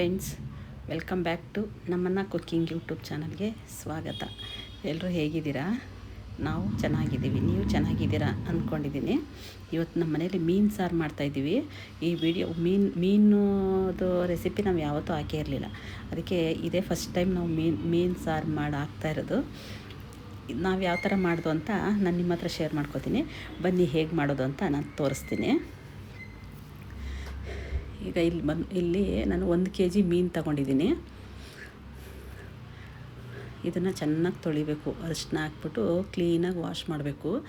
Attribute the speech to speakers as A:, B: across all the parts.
A: Friends, welcome back to ನಮ್ಮನ್ನ cooking YouTube ಚಾನಲ್ಗೆ ಸ್ವಾಗತ. ಎಲ್ಲರೂ ಹೇಗಿದ್ದೀರಾ? ನಾವು ಚೆನ್ನಾಗಿದ್ದೀವಿ. ನೀವು ಚೆನ್ನಾಗಿದ್ದೀರಾ ಅಂದ್ಕೊಂಡಿದ್ದೀನಿ ಇವತ್ತು ನಮ್ಮ ಮನೇಲಿ ಮೀನು ಸಾರು ಮಾಡ್ತಾಯಿದ್ದೀವಿ ಈ ವಿಡಿಯೋ ಮೀನು, ಮೀನುದು ರೆಸಿಪಿ ನಾವು ಯಾವತ್ತೂ ಹಾಕೇ ಇರಲಿಲ್ಲ. ಅದಕ್ಕೆ ಇದೇ ಫಸ್ಟ್ ಟೈಮ್ ನಾವು ಮೀನು ಮೀನು ಸಾರು ಮಾಡಿ ಹಾಕ್ತಾ ಇರೋದು. ನಾವು ಯಾವ ಥರ ಮಾಡೋದು ಅಂತ ನಾನು ನಿಮ್ಮ ಹತ್ರ ಶೇರ್ ಮಾಡ್ಕೋತೀನಿ. ಬನ್ನಿ ಹೇಗೆ ಮಾಡೋದು ಅಂತ ನಾನು ತೋರಿಸ್ತೀನಿ. ಈಗ ಇಲ್ಲಿ ಬಂದು ಇಲ್ಲಿ ನಾನು ಒಂದು ಕೆ ಜಿ ಮೀನು ತಗೊಂಡಿದ್ದೀನಿ. ಇದನ್ನು ಚೆನ್ನಾಗಿ ತೊಳಿಬೇಕು. ಅರಿಶಿನ ಹಾಕ್ಬಿಟ್ಟು ಕ್ಲೀನಾಗಿ ವಾಶ್ ಮಾಡಬೇಕು.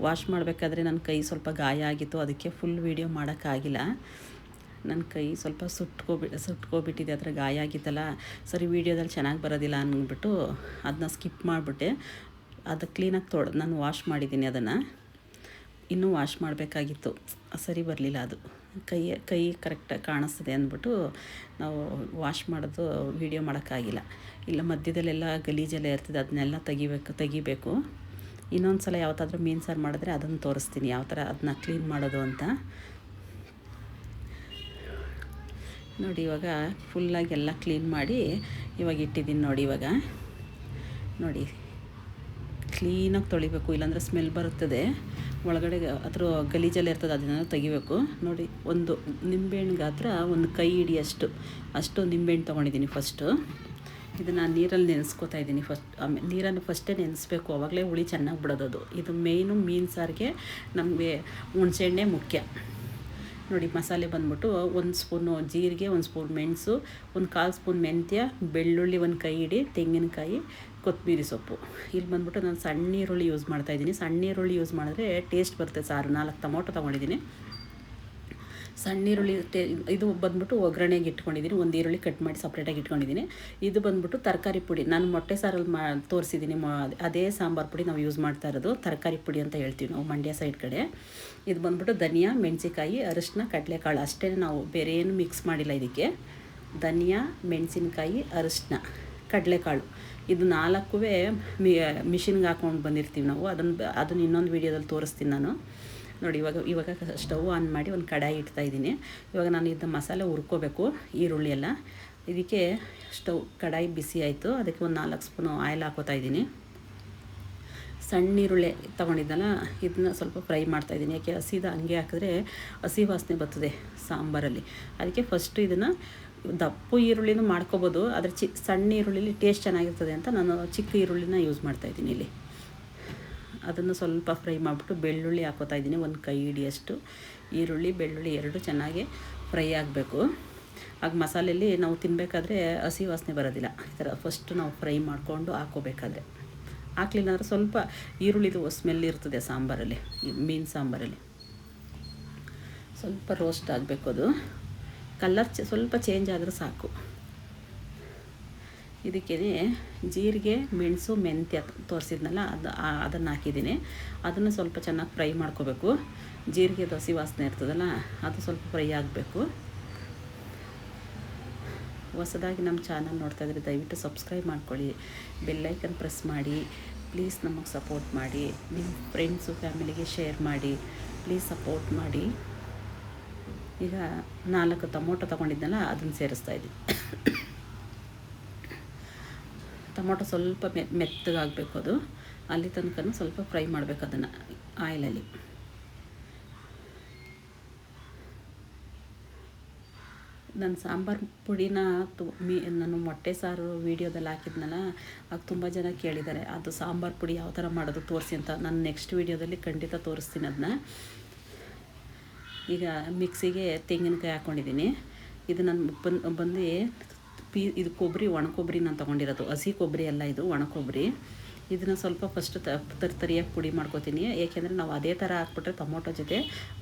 A: ವಾಶ್ ಮಾಡಬೇಕಾದ್ರೆ ನನ್ನ ಕೈ ಸ್ವಲ್ಪ ಗಾಯ ಆಗಿತ್ತು, ಅದಕ್ಕೆ ಫುಲ್ ವೀಡಿಯೋ ಮಾಡೋಕ್ಕಾಗಿಲ್ಲ ನನ್ನ ಕೈ ಸ್ವಲ್ಪ ಸುಟ್ಕೋಬಿ ಸುಟ್ಕೋಬಿಟ್ಟಿದೆ, ಅದರ ಗಾಯ ಆಗಿತ್ತಲ್ಲ. ಸರಿ ವೀಡಿಯೋದಲ್ಲಿ ಚೆನ್ನಾಗಿ ಬರೋದಿಲ್ಲ ಅಂದ್ಬಿಟ್ಟು ಅದನ್ನ ಸ್ಕಿಪ್ ಮಾಡಿಬಿಟ್ಟೆ. ಅದು ಕ್ಲೀನಾಗಿ ತೊಳೆದು ನಾನು ವಾಶ್ ಮಾಡಿದ್ದೀನಿ ಅದನ್ನು. ಇನ್ನೂ ವಾಶ್ ಮಾಡಬೇಕಾಗಿತ್ತು. ಸರಿ ಬರಲಿಲ್ಲ ಅದು. ಕೈ ಕೈ ಕರೆಕ್ಟಾಗಿ ಕಾಣಿಸ್ತದೆ ಅಂದ್ಬಿಟ್ಟು ನಾವು ವಾಶ್ ಮಾಡೋದು ವೀಡಿಯೋ ಮಾಡೋಕ್ಕಾಗಿಲ್ಲ. ಇಲ್ಲ ಮಧ್ಯದಲ್ಲೆಲ್ಲ ಗಲೀಜೆಲ್ಲ ಇರ್ತದೆ, ಅದನ್ನೆಲ್ಲ ತೆಗಿಬೇಕು ತೆಗಿಬೇಕು. ಇನ್ನೊಂದು ಸಲ ಯಾವತ್ತಾದ್ರೂ ಮೀನು ಸಾರು ಮಾಡಿದ್ರೆ ಅದನ್ನು ತೋರಿಸ್ತೀನಿ, ಯಾವ ಥರ ಅದನ್ನ ಕ್ಲೀನ್ ಮಾಡೋದು ಅಂತ. ನೋಡಿ, ಇವಾಗ ಫುಲ್ಲಾಗಿ ಎಲ್ಲ ಕ್ಲೀನ್ ಮಾಡಿ ಇವಾಗ ಇಟ್ಟಿದ್ದೀನಿ ನೋಡಿ ಇವಾಗ. ನೋಡಿ ಕ್ಲೀನಾಗಿ ತೊಳಿಬೇಕು, ಇಲ್ಲಾಂದರೆ ಸ್ಮೆಲ್ ಬರುತ್ತದೆ. ಒಳಗಡೆ ಹತ್ರ ಗಲೀಜೆಲ್ಲ ಇರ್ತದೆ ಅದನ್ನು ತೆಗಿಬೇಕು. ನೋಡಿ, ಒಂದು ನಿಂಬೆಹಣ್ಣು ಗಾತ್ರ ಒಂದು ಕೈ ಹಿಡಿಯಷ್ಟು ಅಷ್ಟು. ನಿಂಬೆಹಣ್ಣು ತೊಗೊಂಡಿದ್ದೀನಿ ಫಸ್ಟು ಇದನ್ನು ನೀರಲ್ಲಿ ನೆನೆಸ್ಕೋತಾ ಇದ್ದೀನಿ ಫಸ್ಟ್ ಆಮೇಲೆ ನೀರನ್ನು ಫಸ್ಟೇ ನೆನೆಸ್ಬೇಕು. ಆವಾಗಲೇ ಹುಳಿ ಚೆನ್ನಾಗಿ ಬಿಡೋದು ಇದು ಮೇಯ್ನು ಮೀನು ಸಾರಿಗೆ ನಮಗೆ ಹುಣಸೆಹಣ್ಣೆ ಮುಖ್ಯ. ನೋಡಿ ಮಸಾಲೆ ಬಂದ್ಬಿಟ್ಟು ಒಂದು ಸ್ಪೂನು ಜೀರಿಗೆ, ಒಂದು ಸ್ಪೂನ್ ಮೆಣಸು, ಒಂದು ಕಾಲು ಸ್ಪೂನ್ ಮೆಂತ್ಯ, ಬೆಳ್ಳುಳ್ಳಿ ಒಂದು ಕೈ ಹಿಡಿ, ತೆಂಗಿನಕಾಯಿ, ಕೊತ್ತಂಬರಿ ಸೊಪ್ಪು. ಇಲ್ಲಿ ಬಂದ್ಬಿಟ್ಟು ನಾನು ಸಣ್ಣ ಈರುಳ್ಳಿ ಯೂಸ್ ಮಾಡ್ತಾಯಿದ್ದೀನಿ ಸಣ್ಣ ಈರುಳ್ಳಿ ಯೂಸ್ ಮಾಡಿದ್ರೆ ಟೇಸ್ಟ್ ಬರುತ್ತೆ ಸಾರು. ನಾಲ್ಕು ಟೊಮೊಟೊ ತೊಗೊಂಡಿದ್ದೀನಿ. ಸಣ್ಣ ಈರುಳ್ಳಿ ಇದು ಬಂದ್ಬಿಟ್ಟು ಒಗ್ಗರಣೆಗೆ ಇಟ್ಕೊಂಡಿದ್ದೀನಿ. ಒಂದು ಈರುಳ್ಳಿ ಕಟ್ ಮಾಡಿ ಸಪ್ರೇಟಾಗಿ ಇಟ್ಕೊಂಡಿದ್ದೀನಿ. ಇದು ಬಂದ್ಬಿಟ್ಟು ತರಕಾರಿ ಪುಡಿ. ನಾನು ಮೊಟ್ಟೆ ಸಾರಲ್ಲಿ ಮಾ, ತೋರಿಸಿದ್ದೀನಿ ಅದೇ ಸಾಂಬಾರು ಪುಡಿ ನಾವು ಯೂಸ್ ಮಾಡ್ತಾ ಇರೋದು. ತರಕಾರಿ ಪುಡಿ ಅಂತ ಹೇಳ್ತೀವಿ ನಾವು ಮಂಡ್ಯ ಸೈಡ್ ಕಡೆ. ಇದು ಬಂದ್ಬಿಟ್ಟು ಧನಿಯಾ ಮೆಣಸಿಕಾಯಿ ಅರಿಶಿನ ಕಡಲೆಕಾಳು. ಅಷ್ಟೇ ನಾವು ಬೇರೆ ಏನು ಮಿಕ್ಸ್ ಮಾಡಿಲ್ಲ ಇದಕ್ಕೆ. ಧನಿಯಾ, ಮೆಣಸಿನ್ಕಾಯಿ ಅರಿಶಿನ ಕಡಲೆಕಾಳು. ಇದು ನಾಲ್ಕುವೇ ಮಿ ಮಿಷಿನ್ಗೆ ಹಾಕೊಂಡು ಬಂದಿರ್ತೀವಿ ನಾವು. ಅದನ್ನು ಅದನ್ನು ಇನ್ನೊಂದು ವೀಡಿಯೋದಲ್ಲಿ ತೋರಿಸ್ತೀನಿ ನಾನು. ನೋಡಿ, ಇವಾಗ ಇವಾಗ ಸ್ಟವ್ ಆನ್ ಮಾಡಿ ಒಂದು ಕಡಾಯಿ ಇಡ್ತಾ ಇದ್ದೀನಿ. ಇವಾಗ ನಾನು ಇದು ಮಸಾಲೆ ಹುರ್ಕೋಬೇಕು, ಈರುಳ್ಳಿ ಎಲ್ಲ. ಇದಕ್ಕೆ ಸ್ಟವ್ ಕಡಾಯಿ ಬಿಸಿ ಆಯಿತು. ಅದಕ್ಕೆ ಒಂದು ನಾಲ್ಕು ಸ್ಪೂನು ಆಯಿಲ್ ಹಾಕೋತಾ ಇದ್ದೀನಿ. ಸಣ್ಣ ಈರುಳ್ಳಿ ತೊಗೊಂಡಿದ್ದಲ್ಲ, ಇದನ್ನ ಸ್ವಲ್ಪ ಫ್ರೈ ಮಾಡ್ತಾಯಿದ್ದೀನಿ ಯಾಕೆ, ಹಸಿದ ಹಂಗೆ ಹಾಕಿದ್ರೆ ಹಸಿ ವಾಸನೆ ಬರ್ತದೆ ಸಾಂಬಾರಲ್ಲಿ. ಅದಕ್ಕೆ ಫಸ್ಟು ಇದನ್ನು ದಪ್ಪು ಈರುಳ್ಳಿನೂ ಮಾಡ್ಕೋಬೋದು, ಆದರೆ ಚಿ, ಸಣ್ಣ ಈರುಳ್ಳಿಲಿ ಟೇಸ್ಟ್ ಚೆನ್ನಾಗಿರ್ತದೆ ಅಂತ ನಾನು ಚಿಕ್ಕ ಈರುಳ್ಳಿನ ಯೂಸ್ ಮಾಡ್ತಾಯಿದ್ದೀನಿ ಇಲ್ಲಿ. ಅದನ್ನು ಸ್ವಲ್ಪ ಫ್ರೈ ಮಾಡಿಬಿಟ್ಟು ಬೆಳ್ಳುಳ್ಳಿ ಹಾಕೋತಾ ಇದ್ದೀನಿ. ಒಂದು ಕೈ ಹಿಡಿಯಷ್ಟು. ಈರುಳ್ಳಿ, ಬೆಳ್ಳುಳ್ಳಿ ಎರಡು ಚೆನ್ನಾಗಿ ಫ್ರೈ ಆಗಬೇಕು. ಆಗ ಮಸಾಲೆಯಲ್ಲಿ ನಾವು ತಿನ್ನಬೇಕಾದ್ರೆ ಹಸಿ ವಾಸನೆ ಬರೋದಿಲ್ಲ. ಈ ಥರ ಫಸ್ಟ್ ನಾವು ಫ್ರೈ ಮಾಡಿಕೊಂಡು ಹಾಕೋಬೇಕಾದ್ರೆ. ಹಾಕ್ಲಿಲ್ಲ ಅಂದರೆ ಸ್ವಲ್ಪ ಈರುಳ್ಳಿದು ಸ್ಮೆಲ್ ಇರ್ತದೆ ಸಾಂಬಾರಲ್ಲಿ, ಮೀನು ಸಾಂಬಾರಲ್ಲಿ. ಸ್ವಲ್ಪ ರೋಸ್ಟ್ ಆಗಬೇಕು ಅದು. ಕಲರ್ ಚ ಸ್ವಲ್ಪ ಚೇಂಜ್ ಆದರೂ ಸಾಕು. ಇದಕ್ಕೆ ಜೀರಿಗೆ, ಮೆಣಸು, ಮೆಂತ್ಯ ತೋರಿಸಿದ್ನಲ್ಲ, ಅದು ಅದನ್ನು ಹಾಕಿದ್ದೀನಿ. ಅದನ್ನು ಸ್ವಲ್ಪ ಚೆನ್ನಾಗಿ ಫ್ರೈ ಮಾಡ್ಕೋಬೇಕು. ಜೀರಿಗೆ ದೋಸೆ ವಾಸನೆ ಇರ್ತದಲ್ಲ, ಅದು ಸ್ವಲ್ಪ ಫ್ರೈ ಆಗಬೇಕು. ಹೊಸದಾಗಿ ನಮ್ಮ ಚಾನಲ್ ನೋಡ್ತಾ ಇದ್ರೆ ದಯವಿಟ್ಟು ಸಬ್ಸ್ಕ್ರೈಬ್ ಮಾಡ್ಕೊಳ್ಳಿ. ಬೆಲ್ಲೈಕನ್ ಪ್ರೆಸ್ ಮಾಡಿ. ಪ್ಲೀಸ್ ನಮಗೆ ಸಪೋರ್ಟ್ ಮಾಡಿ. ನಿಮ್ಮ ಫ್ರೆಂಡ್ಸು, ಫ್ಯಾಮಿಲಿಗೆ ಶೇರ್ ಮಾಡಿ. ಪ್ಲೀಸ್ ಸಪೋರ್ಟ್ ಮಾಡಿ. ಈಗ ನಾಲ್ಕು ಟೊಮೊಟೊ ತೊಗೊಂಡಿದ್ನಲ್ಲ, ಅದನ್ನು ಸೇರಿಸ್ತಾ ಇದ್ದೀನಿ. ಟೊಮೊಟೊ ಸ್ವಲ್ಪ ಮೆತ್ತಗಾಗಬೇಕು ಅದು. ಅಲ್ಲಿ ತನಕ ಸ್ವಲ್ಪ ಫ್ರೈ ಮಾಡಬೇಕು ಅದನ್ನು ಆಯಿಲಲ್ಲಿ. ನನ್ನ ಸಾಂಬಾರು ಪುಡಿನ ತು, ಮೀ, ನಾನು ಮೊಟ್ಟೆ ಸಾರು ವೀಡಿಯೋದಲ್ಲಿ ಹಾಕಿದ್ನಲ್ಲ, ಆಗ ತುಂಬ ಜನ ಕೇಳಿದ್ದಾರೆ, ಅದು ಸಾಂಬಾರು ಪುಡಿ ಯಾವ ಥರ ಮಾಡೋದು ತೋರಿಸಿ ಅಂತ. ನಾನು ನೆಕ್ಸ್ಟ್ ವೀಡಿಯೋದಲ್ಲಿ ಖಂಡಿತ ತೋರಿಸ್ತೀನಿ ಅದನ್ನ. ಈಗ ಮಿಕ್ಸಿಗೆ ತೆಂಗಿನಕಾಯಿ ಹಾಕ್ಕೊಂಡಿದ್ದೀನಿ ಇದು ನಾನು ಬಂದು ಪೀ ಇದು ಕೊಬ್ಬರಿ ಒಣ ಕೊಬ್ಬರಿ ನಾನು ತೊಗೊಂಡಿರೋದು. ಹಸಿ ಕೊಬ್ಬರಿ ಅಲ್ಲ ಇದು ಒಣ ಕೊಬ್ಬರಿ ಇದನ್ನು ಸ್ವಲ್ಪ ಫಸ್ಟ್ ತರ್, ತರಿಯಾಗಿ ಪುಡಿ ಮಾಡ್ಕೋತೀನಿ. ಏಕೆಂದರೆ ನಾವು ಅದೇ ಥರ ಹಾಕ್ಬಿಟ್ರೆ ಟೊಮೊಟೊ ಜೊತೆ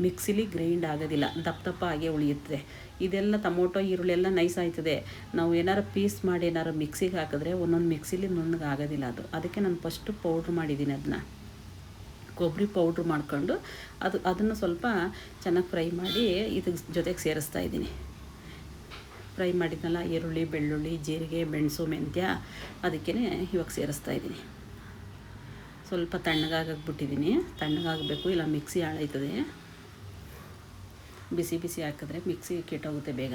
A: ಮಿಕ್ಸಿಲಿ ಗ್ರೈಂಡ್ ಆಗೋದಿಲ್ಲ. ದಪ್ಪ ದಪ್ಪ ಹಾಗೆ ಉಳಿಯುತ್ತೆ. ಇದೆಲ್ಲ ಟೊಮೊಟೊ, ಈರುಳ್ಳಿ ಎಲ್ಲ ನೈಸ್ ಆಯ್ತದೆ. ನಾವು ಏನಾರು ಪೀಸ್ ಮಾಡಿ ಏನಾರು ಮಿಕ್ಸಿಗೆ ಹಾಕಿದ್ರೆ ಒಂದೊಂದು ಮಿಕ್ಸಿಲಿ ನುಣ್ಣಗೆ ಆಗೋದಿಲ್ಲ ಅದು. ಅದಕ್ಕೆ ನಾನು ಫಸ್ಟು ಪೌಡ್ರ್ ಮಾಡಿದ್ದೀನಿ ಅದನ್ನ ಕೊಬ್ಬರಿ ಪೌಡ್ರ್ ಮಾಡ್ಕೊಂಡು ಅದು, ಅದನ್ನು ಸ್ವಲ್ಪ ಚೆನ್ನಾಗಿ ಫ್ರೈ ಮಾಡಿ ಇದ್ರ ಜೊತೆಗೆ ಸೇರಿಸ್ತಾ ಇದ್ದೀನಿ. ಫ್ರೈ ಮಾಡಿದ್ನಲ್ಲ, ಈರುಳ್ಳಿ, ಬೆಳ್ಳುಳ್ಳಿ, ಜೀರಿಗೆ, ಮೆಣಸು, ಮೆಂತ್ಯ ಅದಕ್ಕೇ ಇವಾಗ ಸೇರಿಸ್ತಾ ಇದ್ದೀನಿ. ಸ್ವಲ್ಪ ತಣ್ಣಗಾಗಬಿಟ್ಟಿದ್ದೀನಿ ತಣ್ಣಗಾಗಬೇಕು, ಇಲ್ಲ ಮಿಕ್ಸಿ ಹಾಳಾಯ್ತದೆ. ಬಿಸಿ ಬಿಸಿ ಹಾಕಿದ್ರೆ ಮಿಕ್ಸಿ ಕೆಟ್ಟೋಗುತ್ತೆ ಬೇಗ.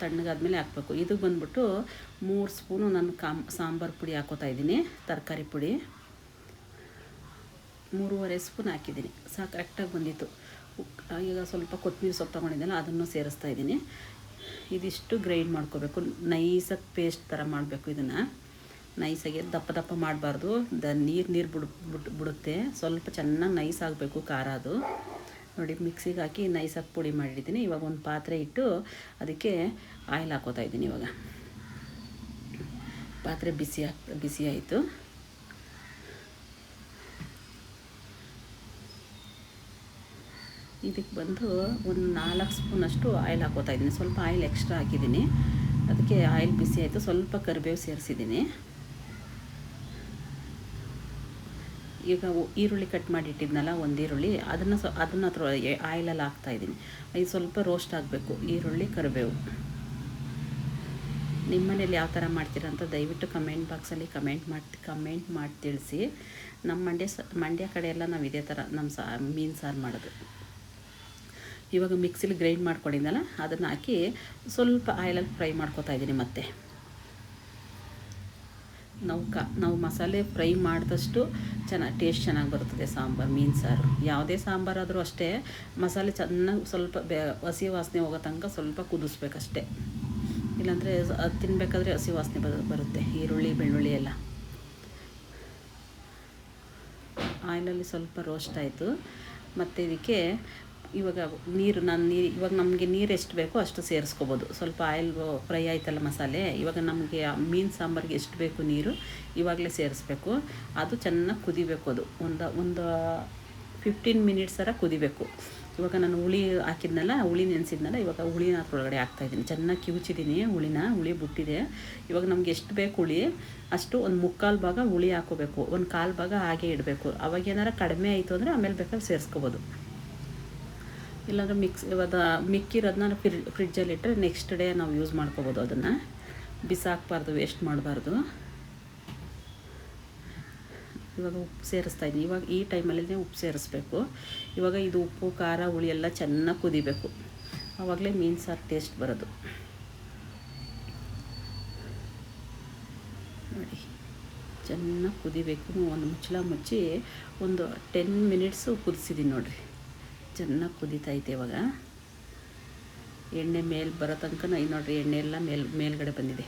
A: ತಣ್ಣಗಾದ್ಮೇಲೆ ಹಾಕ್ಬೇಕು. ಇದು ಬಂದ್ಬಿಟ್ಟು ಮೂರು ಸ್ಪೂನು ನಾನು ಕಾಮ್, ಸಾಂಬಾರು ಪುಡಿ ಹಾಕೋತಾ ಇದ್ದೀನಿ, ತರಕಾರಿ ಪುಡಿ. ಮೂರುವರೆ ಸ್ಪೂನ್ ಹಾಕಿದ್ದೀನಿ. ಸಾ ಕರೆಕ್ಟಾಗಿ ಬಂದಿತ್ತು. ಈಗ ಸ್ವಲ್ಪ ಕೊತ್ತಂಬರಿ ಸೊಪ್ಪು ತೊಗೊಂಡಿದ್ದೆಲ್ಲ ಅದನ್ನು ಸೇರಿಸ್ತಾ ಇದ್ದೀನಿ. ಇದಿಷ್ಟು ಗ್ರೈಂಡ್ ಮಾಡ್ಕೋಬೇಕು. ನೈಸಾಗಿ ಪೇಸ್ಟ್ ಥರ ಮಾಡಬೇಕು ಇದನ್ನು. ನೈಸಾಗಿ ದಪ್ಪ ದಪ್ಪ ಮಾಡಬಾರ್ದು. ದ ನೀರು ನೀರು ಬಿಡ್ ಬಿಟ್ಟು ಬಿಡುತ್ತೆ. ಸ್ವಲ್ಪ ಚೆನ್ನಾಗಿ ನೈಸ್ ಆಗಬೇಕು ಖಾರ ಅದು. ನೋಡಿ, ಮಿಕ್ಸಿಗೆ ಹಾಕಿ ನೈಸಾಗಿ ಪುಡಿ ಮಾಡಿದ್ದೀನಿ ಇವಾಗ ಒಂದು ಪಾತ್ರೆ ಇಟ್ಟು ಅದಕ್ಕೆ ಆಯಿಲ್ ಹಾಕೋತಾ ಇದ್ದೀನಿ ಇವಾಗ. ಪಾತ್ರೆ ಬಿಸಿ ಬಿಸಿ ಆಯಿತು. ಇದಕ್ಕೆ ಬಂದು ಒಂದು ನಾಲ್ಕು ಸ್ಪೂನಷ್ಟು ಆಯಿಲ್ ಹಾಕೋತಾ ಇದ್ದೀನಿ. ಸ್ವಲ್ಪ ಆಯಿಲ್ ಎಕ್ಸ್ಟ್ರಾ ಹಾಕಿದ್ದೀನಿ. ಅದಕ್ಕೆ ಆಯಿಲ್ ಬಿಸಿ ಆಯಿತು. ಸ್ವಲ್ಪ ಕರಿಬೇವು ಸೇರಿಸಿದ್ದೀನಿ. ಈಗ ಈರುಳ್ಳಿ ಕಟ್ ಮಾಡಿಟ್ಟಿದ್ನಲ್ಲ ಒಂದು ಈರುಳ್ಳಿ. ಅದನ್ನು ಸ್ವ ಅದನ್ನು ಹತ್ರ ಆಯಿಲಲ್ಲಿ ಹಾಕ್ತಾಯಿದ್ದೀನಿ ಇದು ಸ್ವಲ್ಪ ರೋಸ್ಟ್ ಆಗಬೇಕು. ಈರುಳ್ಳಿ, ಕರಿಬೇವು. ನಿಮ್ಮ ಮನೇಲಿ ಯಾವ ಥರ ಮಾಡ್ತೀರಾ ಅಂತ ದಯವಿಟ್ಟು ಕಮೆಂಟ್ ಬಾಕ್ಸಲ್ಲಿ ಕಮೆಂಟ್ ಮಾಡಿ ಕಮೆಂಟ್ ಮಾಡಿ ತಿಳಿಸಿ. ನಮ್ಮ ಮಂಡ್ಯ ಸ, ಮಂಡ್ಯ ಕಡೆಯೆಲ್ಲ ನಾವು ಇದೇ ಥರ ನಮ್ಮ ಸಾ, ಮೀನು ಸಾರು ಮಾಡೋದು. ಇವಾಗ ಮಿಕ್ಸಿಲಿ ಗ್ರೈಂಡ್ ಮಾಡ್ಕೊಂಡಿದ್ದಲ್ಲ, ಅದನ್ನು ಹಾಕಿ ಸ್ವಲ್ಪ ಆಯಿಲಲ್ಲಿ ಫ್ರೈ ಮಾಡ್ಕೊತಾ ಇದ್ದೀನಿ ಮತ್ತೆ. ನಾವು ನಾವು ಮಸಾಲೆ ಫ್ರೈ ಮಾಡಿದಷ್ಟು ಚೆನ್ನಾಗಿ, ಟೇಸ್ಟ್ ಚೆನ್ನಾಗಿ ಬರುತ್ತದೆ ಸಾಂಬಾರು, ಮೀನು ಸಾರು. ಯಾವುದೇ ಸಾಂಬಾರಾದರೂ ಅಷ್ಟೇ ಮಸಾಲೆ ಚೆನ್ನಾಗಿ ಸ್ವಲ್ಪ ಬೆ, ಹಸಿ ವಾಸನೆ ಹೋಗೋ ತನಕ ಸ್ವಲ್ಪ ಕುದಿಸ್ಬೇಕಷ್ಟೇ. ಇಲ್ಲಾಂದರೆ ಅದು ತಿನ್ನಬೇಕಾದ್ರೆ ಹಸಿ ವಾಸನೆ ಬರು ಬರುತ್ತೆ, ಈರುಳ್ಳಿ, ಬೆಳ್ಳುಳ್ಳಿ ಎಲ್ಲ. ಆಯಿಲಲ್ಲಿ ಸ್ವಲ್ಪ ರೋಸ್ಟ್ ಆಯಿತು. ಮತ್ತು ಇದಕ್ಕೆ ಇವಾಗ ನೀರು ನಾನು ನೀರು ಇವಾಗ ನಮಗೆ ನೀರು ಎಷ್ಟು ಬೇಕೋ ಅಷ್ಟು ಸೇರಿಸ್ಕೋಬೋದು. ಸ್ವಲ್ಪ ಆಯಿಲ್, ಫ್ರೈ ಆಯ್ತಲ್ಲ ಮಸಾಲೆ, ಇವಾಗ ನಮಗೆ ಮೀನು ಸಾಂಬಾರಿಗೆ ಎಷ್ಟು ಬೇಕು ನೀರು, ಇವಾಗಲೇ ಸೇರಿಸ್ಬೇಕು. ಅದು ಚೆನ್ನಾಗಿ ಕುದಿಬೇಕು ಅದು. ಒಂದು ಒಂದು ಫಿಫ್ಟೀನ್ ಮಿನಿಟ್ಸ್ ಥರ ಕುದಿಬೇಕು. ಇವಾಗ ನಾನು ಹುಳಿ ಹಾಕಿದ್ನಲ್ಲ, ಹುಳಿ ನೆನೆಸಿದ್ನಲ್ಲ, ಇವಾಗ ಹುಳಿನ ಅದರೊಳಗಡೆ ಹಾಕ್ತಾಯಿದ್ದೀನಿ ಚೆನ್ನಾಗಿ ಕಿವುಚಿದ್ದೀನಿ ಹುಳಿನ, ಹುಳಿ ಬಿಟ್ಟಿದೆ. ಇವಾಗ ನಮ್ಗೆ ಎಷ್ಟು ಬೇಕು ಹುಳಿ, ಅಷ್ಟು ಒಂದು ಮುಕ್ಕಾಲು ಭಾಗ ಹುಳಿ ಹಾಕೋಬೇಕು. ಒಂದು ಕಾಲು ಭಾಗ ಹಾಗೆ ಇಡಬೇಕು. ಅವಾಗ ಏನಾರ ಕಡಿಮೆ ಆಯಿತು ಅಂದರೆ ಆಮೇಲೆ ಬೇಕಾದ್ರೆ ಸೇರಿಸ್ಕೋಬೋದು. ಇಲ್ಲಾಂದ್ರೆ ಮಿಕ್ಸ್ ಇವಾಗ ಮಿಕ್ಕಿರೋದನ್ನ ಫ್ರಿ ಫ್ರಿಡ್ಜಲ್ಲಿ ಇಟ್ಟರೆ ನೆಕ್ಸ್ಟ್ ಡೇ ನಾವು ಯೂಸ್ ಮಾಡ್ಕೋಬೋದು ಅದನ್ನು. ಬಿಸಾಕಬಾರ್ದು, ವೇಸ್ಟ್ ಮಾಡಬಾರ್ದು. ಇವಾಗ ಉಪ್ಪು ಸೇರಿಸ್ತಾ ಇದ್ದೀನಿ. ಇವಾಗ ಈ ಟೈಮಲ್ಲೇ ಉಪ್ಪು ಸೇರಿಸ್ಬೇಕು. ಇವಾಗ ಇದು ಉಪ್ಪು, ಖಾರ, ಹುಳಿ ಎಲ್ಲ ಚೆನ್ನಾಗಿ ಕುದಿಬೇಕು. ಆವಾಗಲೇ ಮೀನು ಸಾರು ಟೇಸ್ಟ್ ಬರೋದು. ನೋಡಿ, ಚೆನ್ನಾಗಿ ಕುದಿಬೇಕು. ಒಂದು ಮುಚ್ಚಳ ಮುಚ್ಚಿ ಒಂದು ಟೆನ್ ಮಿನಿಟ್ಸು ಕುದಿಸಿದ್ದೀನಿ ನೋಡಿರಿ. ಚೆನ್ನಾಗಿ ಕುದೀತೈತೆ ಇವಾಗ. ಎಣ್ಣೆ ಮೇಲೆ ಬರೋ ತನಕ ಈ ನೋಡ್ರಿ, ಎಣ್ಣೆ ಎಲ್ಲ ಮೇಲ್, ಮೇಲ್ಗಡೆ ಬಂದಿದೆ.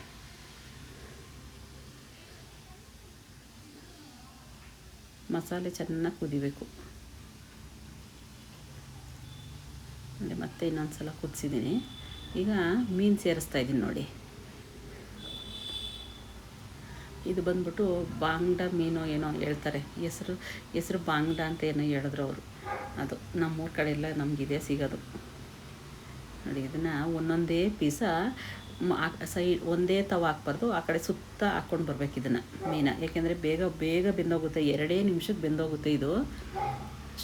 A: ಮಸಾಲೆ ಚೆನ್ನಾಗಿ ಕುದಿಬೇಕು. ಮತ್ತೆ ಇನ್ನೊಂದು ಸಲ ಕುದಿಸಿದ್ದೀನಿ. ಈಗ ಮೀನು ಸೇರಿಸ್ತಾ ಇದ್ದೀನಿ ನೋಡಿ. ಇದು ಬಂದ್ಬಿಟ್ಟು ಬಾಂಗ್ಡ ಮೀನು ಏನೋ ಹೇಳ್ತಾರೆ. ಹೆಸರು ಹೆಸರು ಬಾಂಗ್ಡ ಅಂತ ಏನೋ ಹೇಳಿದ್ರು ಅವರು. ಅದು ನಮ್ಮೂರ ಕಡೆ ಎಲ್ಲ ನಮಗಿದೆ ಸಿಗೋದು. ನೋಡಿ, ಇದನ್ನು ಒಂದೊಂದೇ ಪೀಸ ಸೈಡ್ ಒಂದೇ ತವ ಹಾಕ್ಬಾರ್ದು. ಆ ಕಡೆ ಸುತ್ತ ಹಾಕ್ಕೊಂಡು ಬರ್ಬೇಕು ಇದನ್ನು, ಮೀನ. ಯಾಕೆಂದರೆ ಬೇಗ ಬೇಗ ಬೆಂದೋಗುತ್ತೆ. ಎರಡೇ ನಿಮಿಷಕ್ಕೆ ಬೆಂದೋಗುತ್ತೆ ಇದು.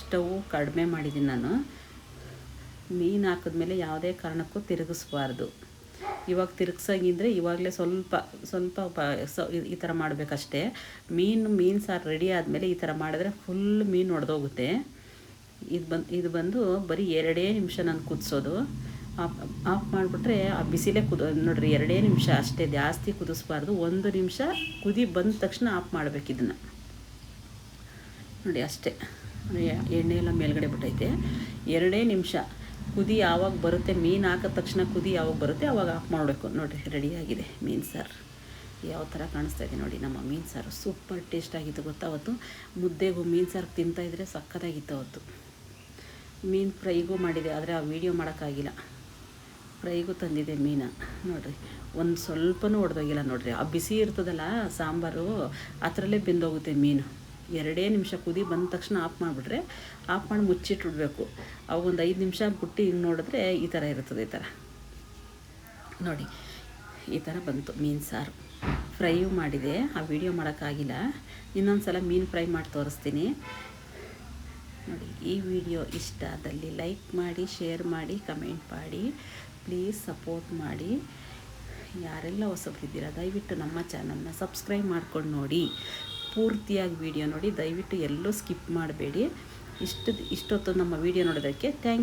A: ಸ್ಟವ್ ಕಡಿಮೆ ಮಾಡಿದ್ದೀನಿ ನಾನು. ಮೀನು ಹಾಕಿದ್ಮೇಲೆ ಯಾವುದೇ ಕಾರಣಕ್ಕೂ ತಿರುಗಿಸ್ಬಾರ್ದು. ಇವಾಗ ತಿರುಗ್ಸಂಗಿದ್ರೆ ಇವಾಗಲೇ ಸ್ವಲ್ಪ ಸ್ವಲ್ಪ ಪ ಸ, ಈ ಥರ ಮಾಡಬೇಕಷ್ಟೇ. ಮೀನು ಮೀನು ಸಾರು ರೆಡಿ ಆದಮೇಲೆ ಈ ಥರ ಮಾಡಿದ್ರೆ ಫುಲ್ ಮೀನು ಒಡೆದೋಗುತ್ತೆ. ಇದು ಬಂದು ಇದು ಬಂದು ಬರೀ ಎರಡೇ ನಿಮಿಷ ನಾನು ಕುದಿಸೋದು. ಆಫ್ ಆಫ್ ಮಾಡಿಬಿಟ್ರೆ ಆ ಬಿಸಿಲೇ ಕುದ, ನೋಡ್ರಿ ಎರಡೇ ನಿಮಿಷ ಅಷ್ಟೇ ಜಾಸ್ತಿ ಕುದಿಸ್ಬಾರ್ದು. ಒಂದು ನಿಮಿಷ ಕುದಿ ಬಂದ ತಕ್ಷಣ ಆಫ್ ಮಾಡಬೇಕು ಇದನ್ನು. ನೋಡಿ ಅಷ್ಟೇ. ಎಣ್ಣೆ ಎಲ್ಲ ಮೇಲ್ಗಡೆ ಬಿಟ್ಟೈತೆ. ಎರಡೇ ನಿಮಿಷ. ಕುದಿ ಯಾವಾಗ ಬರುತ್ತೆ, ಮೀನು ಹಾಕಿದ ತಕ್ಷಣ ಕುದಿ ಯಾವಾಗ ಬರುತ್ತೆ ಆವಾಗ ಆಫ್ ಮಾಡಬೇಕು. ನೋಡಿರಿ ರೆಡಿಯಾಗಿದೆ ಮೀನು ಸಾರು. ಯಾವ ಥರ ಕಾಣಿಸ್ತಾ ಇದೆ ನೋಡಿ ನಮ್ಮ ಮೀನು ಸಾರು. ಸೂಪರ್ ಟೇಸ್ಟ್ ಆಗಿತ್ತು ಗೊತ್ತಾ ಅವತ್ತು? ಮುದ್ದೆಗೂ ಮೀನು ಸಾರು ತಿಂತಾಯಿದ್ರೆ ಸಕ್ಕತ್ತಾಗಿತ್ತು ಅವತ್ತು. ಮೀನು ಫ್ರೈಗೂ ಮಾಡಿದೆ, ಆದರೆ ಆ ವೀಡಿಯೋ ಮಾಡೋಕ್ಕಾಗಿಲ್ಲ. ಫ್ರೈಗೂ ತಂದಿದೆ ಮೀನು. ನೋಡಿರಿ, ಒಂದು ಸ್ವಲ್ಪನೂ ಒಡೆದೋಗಿಲ್ಲ ನೋಡಿರಿ. ಆ ಬಿಸಿ ಇರ್ತದಲ್ಲ ಸಾಂಬಾರು, ಅದರಲ್ಲೇ ಬೆಂದೋಗುತ್ತೆ ಮೀನು. ಎರಡೇ ನಿಮಿಷ ಕುದಿ ಬಂದ ತಕ್ಷಣ ಆಫ್ ಮಾಡಿಬಿಟ್ರೆ ಆಫ್ ಮಾಡಿ ಮುಚ್ಚಿಟ್ಬಿಡ್ಬೇಕು ಒಂದು ಐದು ನಿಮಿಷ ಬಿಟ್ಟು ಹಿಂಗೆ ನೋಡಿದ್ರೆ ಈ ಥರ ಇರ್ತದೆ ಈ ಥರ. ನೋಡಿ, ಈ ಥರ ಬಂತು ಮೀನು ಸಾರು. ಫ್ರೈಯೂ ಮಾಡಿದೆ. ಆ ವಿಡಿಯೋ ಮಾಡೋಕ್ಕಾಗಿಲ್ಲ. ಇನ್ನೊಂದು ಸಲ ಮೀನು ಫ್ರೈ ಮಾಡಿ ತೋರಿಸ್ತೀನಿ. ನೋಡಿ, ಈ ವಿಡಿಯೋ ಇಷ್ಟ ಆದಲ್ಲಿ ಲೈಕ್ ಮಾಡಿ, ಶೇರ್ ಮಾಡಿ, ಕಮೆಂಟ್ ಮಾಡಿ, ಪ್ಲೀಸ್ ಸಪೋರ್ಟ್ ಮಾಡಿ. ಯಾರೆಲ್ಲ ಹೊಸಬ್ರಿದ್ದೀರಾ, ದಯವಿಟ್ಟು ನಮ್ಮ ಚಾನಲ್ನ ಸಬ್ಸ್ಕ್ರೈಬ್ ಮಾಡ್ಕೊಂಡು ನೋಡಿ. ಪೂರ್ತಿಯಾಗಿ ವಿಡಿಯೋ ನೋಡಿ ದಯವಿಟ್ಟು ಎಲ್ಲೂ ಸ್ಕಿಪ್ ಮಾಡಬೇಡಿ. ಇಷ್ಟು ಇಷ್ಟೊತ್ತು ನಮ್ಮ ವಿಡಿಯೋ ನೋಡೋದಕ್ಕೆ ಥ್ಯಾಂಕ್